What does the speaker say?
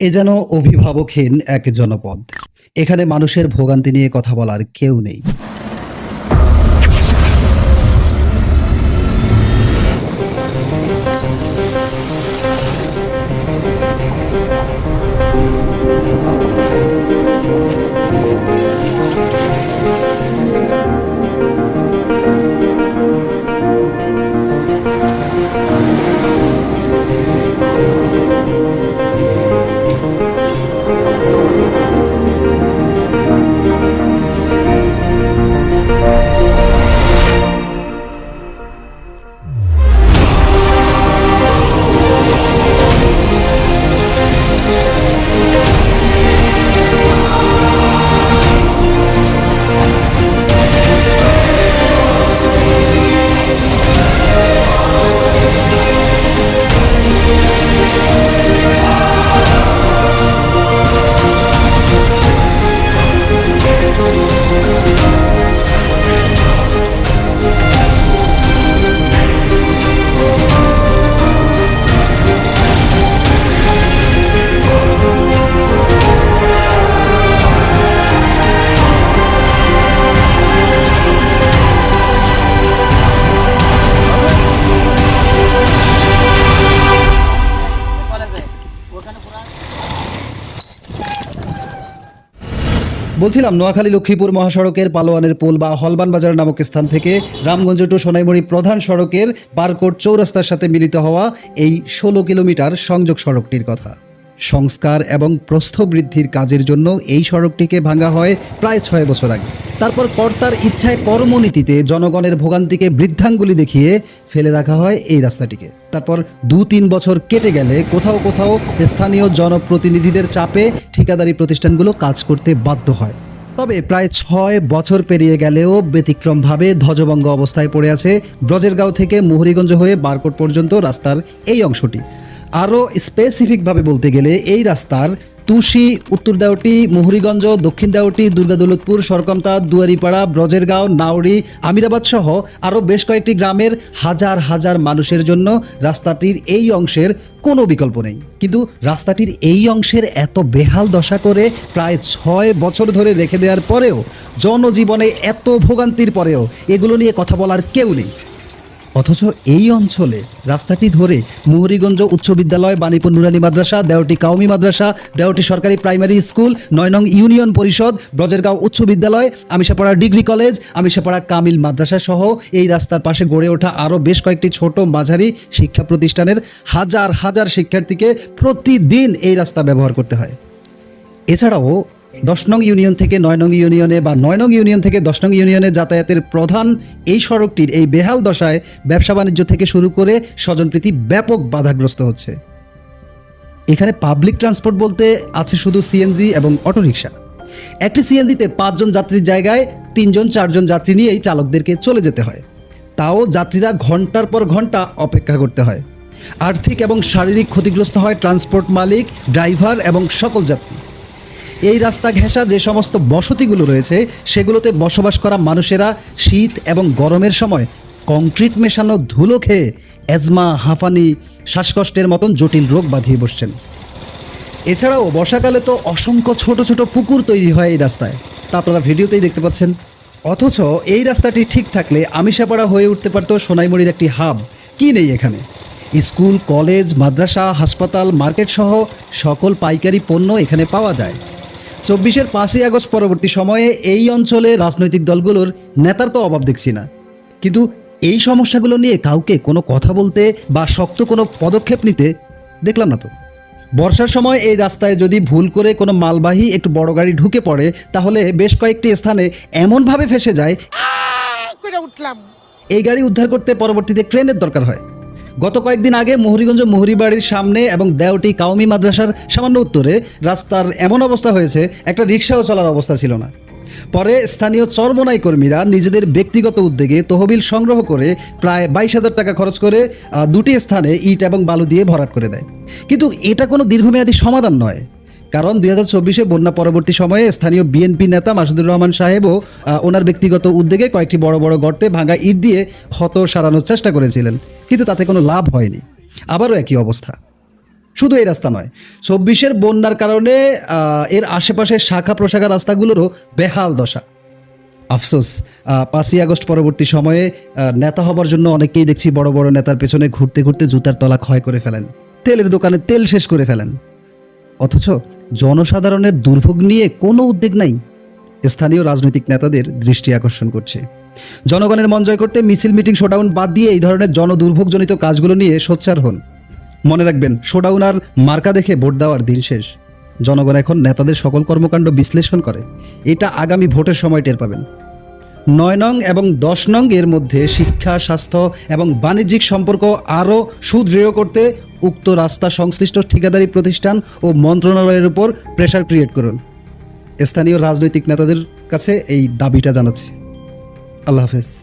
এ যেন অভিভাবকহীন এক জনপদ। এখানে মানুষের ভোগান্তি নিয়ে কথা বলার কেউ নেই। বলছিলাম, নোয়াখালী লক্ষ্মীপুর মহাসড়কের পালোয়ানের পোল বা হলবান বাজার নামক স্থান থেকে রামগঞ্জ টু সোনাইমুড়ি প্রধান সড়কের বারকোট চৌরাস্তার সাথে মিলিত হওয়া এই ষোলো কিলোমিটার সংযোগ সড়কটির কথা। সংস্কার এবং প্রস্থ বৃদ্ধির কাজের জন্য এই সড়কটিকে ভাঙা হয় প্রায় ছয় বছর আগে। তারপর কর্তার ইচ্ছায় কর্মনীতিতে জনগণের ভোগান্তিকে বৃদ্ধাঙ্গুলি দেখিয়ে ফেলে রাখা হয় এই রাস্তাটিকে। তারপর দু তিন বছর কেটে গেলে কোথাও কোথাও স্থানীয় জনপ্রতিনিধিদের চাপে ঠিকাদারি প্রতিষ্ঠানগুলো কাজ করতে বাধ্য হয়। তবে প্রায় ছয় বছর পেরিয়ে গেলেও ব্যতিক্রমভাবে ধ্বজভঙ্গ অবস্থায় পড়ে আছে ব্রজেরগাঁও থেকে মুহুরীগঞ্জ হয়ে বারকোট পর্যন্ত রাস্তার এই অংশটি। আরও স্পেসিফিকভাবে বলতে গেলে এই রাস্তার তুষি, উত্তর দেওটি মুহুরীগঞ্জ, দক্ষিণ দেওটি দুর্গাদৌলতপুর সরকমতা, দুয়ারিপাড়া, ব্রজেরগাঁও, নাওড়ি, আমিরাবাদ সহ আরও বেশ কয়েকটি গ্রামের হাজার হাজার মানুষের জন্য রাস্তাটির এই অংশের কোনো বিকল্প নেই। কিন্তু রাস্তাটির এই অংশের এত বেহাল দশা করে প্রায় ছয় বছর ধরে রেখে দেওয়ার পরেও জনজীবনে এত ভোগান্তির পরেও এগুলো নিয়ে কথা বলার কেউ নেই। অথচ এই অঞ্চলে রাস্তাটি ধরে মুহুরীগঞ্জ উচ্চ বিদ্যালয়, বাণীপুর নুরানি মাদ্রাসা দেওটি কাউমি মাদ্রাসা দেওটি সরকারি প্রাইমারি স্কুল নয় নং ইউনিয়ন পরিষদ, ব্রজেরগাঁও উচ্চ বিদ্যালয়, আমিষাপাড়া ডিগ্রি কলেজ, আমিষাপাড়া কামিল মাদ্রাসা সহ এই রাস্তার পাশে গড়ে ওঠা আরও বেশ কয়েকটি ছোট মাঝারি শিক্ষা প্রতিষ্ঠানের হাজার হাজার শিক্ষার্থীকে প্রতিদিন এই রাস্তা ব্যবহার করতে হয়। এছাড়াও দশ নং ইউনিয়ন থেকে নয় নং ইউনিয়নে বা নয় নং ইউনিয়ন থেকে দশ নং ইউনিয়নে যাতায়াতের প্রধান এই সড়কটির এই বেহাল দশায় ব্যবসা বাণিজ্য থেকে শুরু করে স্বজনপ্রীতি ব্যাপক বাধাগ্রস্ত হচ্ছে। এখানে পাবলিক ট্রান্সপোর্ট বলতে আছে শুধু সিএনজি এবং অটোরিকশা। একটি সিএনজিতে পাঁচজন যাত্রীর জায়গায় তিনজন, চারজন যাত্রী নিয়েই চালকদেরকে চলে যেতে হয়। তাও যাত্রীরা ঘণ্টার পর ঘণ্টা অপেক্ষা করতে হয়। আর্থিক এবং শারীরিক ক্ষতিগ্রস্ত হয় ট্রান্সপোর্ট মালিক, ড্রাইভার এবং সকল যাত্রী। এই রাস্তা ঘেঁষা যে সমস্ত বসতিগুলো রয়েছে, সেগুলোতে বসবাস করা মানুষেরা শীত এবং গরমের সময় কংক্রিট মেশানো ধুলো খেয়ে অ্যাজমা হাঁফানি, শ্বাসকষ্টের মতন জটিল রোগ বাঁধিয়ে বসছেন। এছাড়াও বর্ষাকালে তো অসংখ্য ছোট ছোট পুকুর তৈরি হয় এই রাস্তায়। তা আপনারা ভিডিওতেই দেখতে পাচ্ছেন। অথচ এই রাস্তাটি ঠিক থাকলে আমিষাপাড়া হয়ে উঠতে পারত সোনাইমুড়ির একটি হাব। কি নেই এখানে? স্কুল, কলেজ, মাদ্রাসা, হাসপাতাল, মার্কেট সহ সকল পাইকারি পণ্য এখানে পাওয়া যায়। চব্বিশের পাঁচই আগস্ট পরবর্তী সময়ে এই অঞ্চলে রাজনৈতিক দলগুলোর নেতার তো অভাব দেখছি না। কিন্তু এই সমস্যাগুলো নিয়ে কাউকে কোনো কথা বলতে বা শক্ত কোনো পদক্ষেপ নিতে দেখলাম না তো। বর্ষার সময় এই রাস্তায় যদি ভুল করে কোনো মালবাহী একটু বড় গাড়ি ঢুকে পড়ে তাহলে বেশ কয়েকটি স্থানে এমনভাবে ফেসে যায়। উঠলাম। এই গাড়ি উদ্ধার করতে পরবর্তীতে ক্রেনের দরকার হয়। গত কয়েকদিন আগে মোহরিগঞ্জ মোহরিবাড়ির সামনে এবং দেওটি কাউমি মাদ্রাসার সামান্য উত্তরে রাস্তার এমন অবস্থা হয়েছে, একটা রিক্সাও চলার অবস্থা ছিল না। পরে স্থানীয় চরমনাই কর্মীরা নিজেদের ব্যক্তিগত উদ্যোগে তহবিল সংগ্রহ করে প্রায় বাইশ হাজার টাকা খরচ করে দুটি স্থানে ইট এবং বালু দিয়ে ভরাট করে দেয়। কিন্তু এটা কোনো দীর্ঘমেয়াদী সমাধান নয়। কারণ দুই হাজার চব্বিশে বন্যা পরবর্তী সময়ে স্থানীয় বিএনপি নেতা মাসুদুর রহমান সাহেবও ওনার ব্যক্তিগত উদ্যোগে কয়েকটি বড় বড় গর্তে ভাঙা ইট দিয়ে ক্ষত সারানোর চেষ্টা করেছিলেন। কিন্তু তাতে কোনো লাভ হয়নি। আবারও একই অবস্থা। শুধু এই রাস্তা নয়, চব্বিশের বন্যার কারণে এর আশেপাশের শাখা প্রশাখা রাস্তাগুলোরও বেহাল দশা। আফসোস পাঁচই আগস্ট পরবর্তী সময়ে নেতা হবার জন্য অনেকেই দেখছি বড় বড় নেতার পেছনে ঘুরতে ঘুরতে জুতার তলা ক্ষয় করে ফেলেন। তেলের দোকানে তেল শেষ করে ফেলেন। অথচ জনসাধারণের দুর্ভোগ নিয়ে কোনো উদ্বেগ নাই। স্থানীয় রাজনৈতিক নেতাদের দৃষ্টি আকর্ষণ করছে। জনগণের মন জয় করতে মিছিল, মিটিং, শোডাউন বাদ দিয়ে এই ধরনের জনদুর্ভোগজনিত কাজগুলো নিয়ে সোচ্চার হন। মনে রাখবেন, শোডাউন আর মার্কা দেখে ভোট দেওয়ার দিন শেষ। জনগণ এখন নেতাদের সকল কর্মকাণ্ড বিশ্লেষণ করে। এটা আগামী ভোটের সময় টের পাবেন। নয় নং এবং দশ নং এর মধ্যে শিক্ষা, স্বাস্থ্য এবং বাণিজ্যিক সম্পর্ক আরও সুদৃঢ় করতে উক্ত রাস্তা সংশ্লিষ্ট ঠিকাদারি প্রতিষ্ঠান ও মন্ত্রণালয়ের উপর প্রেশার ক্রিয়েট করুন। স্থানীয় রাজনৈতিক নেতাদের কাছে এই দাবিটা জানাচ্ছি। আল্লাহ হাফেজ।